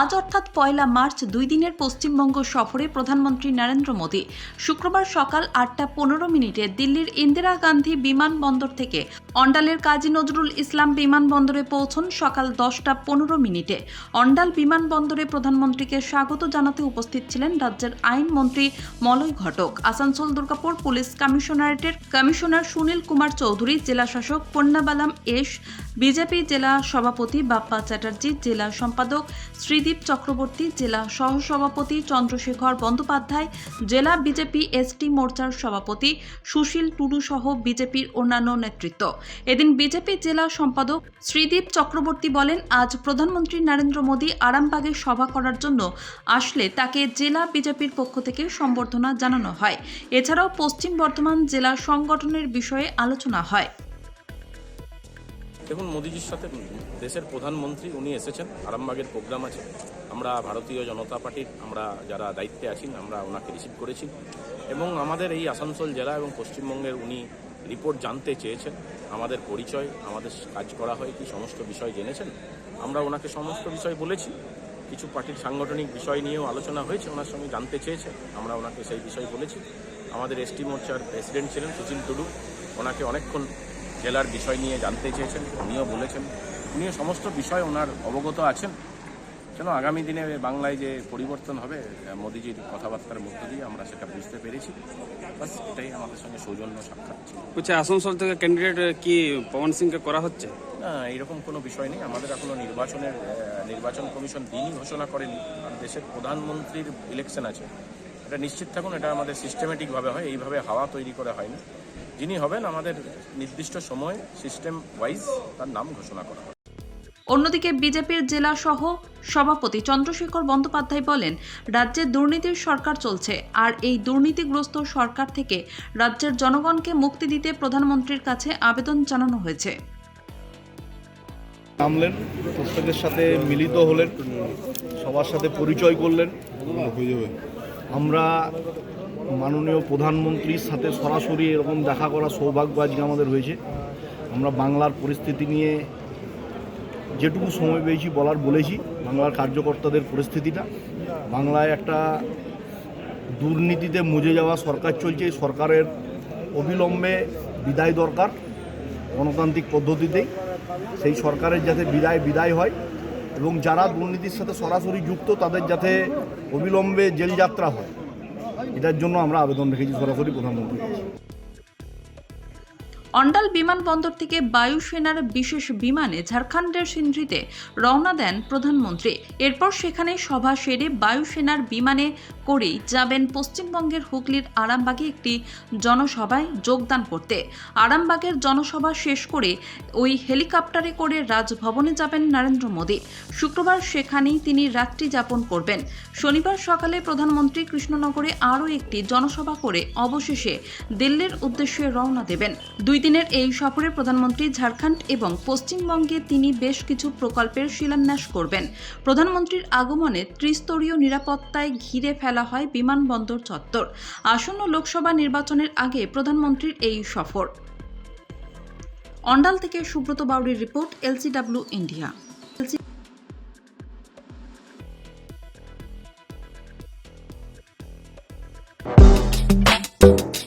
আজ অর্থাৎ পয়লা মার্চ দুই দিনের পশ্চিমবঙ্গ সফরে প্রধানমন্ত্রী নরেন্দ্র মোদী। শুক্রবার সকাল আটটা পনেরো মিনিটে দিল্লির ইন্দিরা গান্ধী বিমানবন্দর থেকে অন্ডালের কাজী নজরুল ইসলাম বিমানবন্দরে পৌঁছন সকাল দশটা পনেরো মিনিটে। অন্ডাল বিমানবন্দরে প্রধানমন্ত্রীকে স্বাগত জানাতে উপস্থিত ছিলেন রাজ্যের আইনমন্ত্রী মলয় ঘটক। আসানসোল দুর্গাপুর পুলিশ কমিশনারেটের কমিশনার সুনীল কুমার চৌধুরী, জেলা শাসক পন্নাবালাম এস, বিজেপি জেলা সভাপতি বাপ্পা চ্যাটার্জি, জেলা সম্পাদক শ্রীদীপ চক্রবর্তী, জেলা সহসভাপতি চন্দ্রশেখর বন্দ্যোপাধ্যায়, জেলা বিজেপি এসটি মোর্চার সভাপতি সুশীল টুডু সহ বিজেপির অন্যান্য নেতৃত্ব। এদিন বিজেপি জেলা সম্পাদক শ্রীদীপ চক্রবর্তী বলেন, আজ প্রধানমন্ত্রী নরেন্দ্র মোদী আরামবাগে সভা করার জন্য আসলে তাকে জেলা বিজেপির পক্ষ থেকে সম্বর্ধনা জানানো হয়। এছাড়াও পশ্চিম বর্ধমান জেলা সংগঠনের বিষয়ে আলোচনা হয়। দেখুন, মোদিজির সাথে দেশের প্রধানমন্ত্রী উনি এসেছেন, আরামবাগের প্রোগ্রাম আছে। আমরা ভারতীয় জনতা পার্টির, আমরা যারা দায়িত্বে আছি, আমরা ওনাকে রিসিভ করেছি। এবং আমাদের এই আসানসোল জেলা এবং পশ্চিমবঙ্গের উনি রিপোর্ট জানতে চেয়েছেন। আমাদের পরিচয়, আমাদের কাজ করা হয়, কি সমস্ত বিষয় জেনেছেন। আমরা ওনাকে সমস্ত বিষয় বলেছি। কিছু পার্টির সাংগঠনিক বিষয় নিয়েও আলোচনা হয়েছে, ওনার সঙ্গে জানতে চেয়েছে। আমরা ওনাকে সেই বিষয় বলেছি। আমাদের এসটি মোর্চার প্রেসিডেন্ট ছিলেন সুশীল টুডু। ওনাকে অনেকক্ষণ জেলার বিষয় নিয়ে জানতে চেয়েছেন উনিও বলেছেন। উনিও সমস্ত বিষয় ওনার অবগত আছেন। কেন আগামী দিনে বাংলায় যে পরিবর্তন হবে মোদিজির কথাবার্তার মধ্য দিয়ে আমরা সেটা বুঝতে পেরেছি। বাস এটাই আমাদের সঙ্গে সৌজন্য সাক্ষাৎ ছিল। বলছে আসানসোল থেকে ক্যান্ডিডেট কি পবন সিংকে করা হচ্ছে? না এইরকম কোনো বিষয় নেই। আমাদের এখনও নির্বাচনের নির্বাচন কমিশন দিনই ঘোষণা করেনি। কারণ দেশের প্রধানমন্ত্রীর ইলেকশন আছে। এটা নিশ্চিত থাকুন এটা আমাদের সিস্টেমেটিকভাবে হয়। এইভাবে হাওয়া তৈরি করে হয়নি। যিনি হবেন আমাদের নির্দিষ্ট সময় সিস্টেম ওয়াইজ তার নাম ঘোষণা করা হবে। অন্যদিকে বিজেপির জেলা সহ সভাপতি চন্দ্রশেখর বন্দ্যোপাধ্যায় বলেন রাজ্যে দুর্নীতির সরকার চলছে আর এই দুর্নীতিগ্রস্ত সরকার থেকে রাজ্যের জনগণকে মুক্তি দিতে প্রধানমন্ত্রীর কাছে আবেদন জানানো হয়েছে। নামলেন প্রত্যেকের সাথে মিলিত হলেন সবার সাথে পরিচয় করলেন। আমরা মাননীয় প্রধানমন্ত্রীর সাথে সরাসরি এরকম দেখা করার সৌভাগ্য আজকে আমাদের হয়েছে। আমরা বাংলার পরিস্থিতি নিয়ে যেটুকু সময় পেয়েছি বলার বলেছি, বাংলার কার্যকর্তাদের পরিস্থিতিটা। বাংলায় একটা দুর্নীতিতে মুজে যাওয়া সরকার চলছে, এই সরকারের অবিলম্বে বিদায় দরকার গণতান্ত্রিক পদ্ধতিতেই। সেই সরকারের যাতে বিদায় বিদায় হয় এবং যারা দুর্নীতির সাথে সরাসরি যুক্ত তাদের যাতে অবিলম্বে জেলযাত্রা হয়। এটার জন্য আমরা আবেদন রেখেছি সরাসরি প্রধানমন্ত্রীর কাছে। অন্ডাল বিমানবন্দর থেকে বায়ুসেনার বিশেষ বিমানে ঝাড়খণ্ডের সিন্ধ্রিতে রওনা দেন প্রধানমন্ত্রী। এরপর সেখানে সভা সেরে বায়ুসেনার বিমানে করেই যাবেন পশ্চিমবঙ্গের হুগলির আরামবাগে একটি জনসভায় যোগদান করতে। আরামবাগের জনসভা শেষ করে ওই হেলিকপ্টারে করে রাজভবনে যাবেন নরেন্দ্র মোদী। শুক্রবার সেখানেই তিনি রাত্রি যাপন করবেন। শনিবার সকালে প্রধানমন্ত্রী কৃষ্ণনগরে আরও একটি জনসভা করে অবশেষে দিল্লির উদ্দেশ্যে রওনা দেবেন। দুই দিনের এই সফরে প্রধানমন্ত্রী ঝাড়খণ্ড এবং পশ্চিমবঙ্গে তিনি বেশ কিছু প্রকল্পের শিলান্যাস করবেন। প্রধানমন্ত্রীর আগমনে ত্রিস্তরীয় নিরাপত্তায় ঘিরে ফেলা হয় বিমানবন্দর চত্বর। আসন্ন লোকসভা নির্বাচনের আগে প্রধানমন্ত্রীর এই সফর। অন্ডাল থেকে সুব্রত বাউরির রিপোর্ট, এলসিডাব্লিউ, ইন্ডিয়া।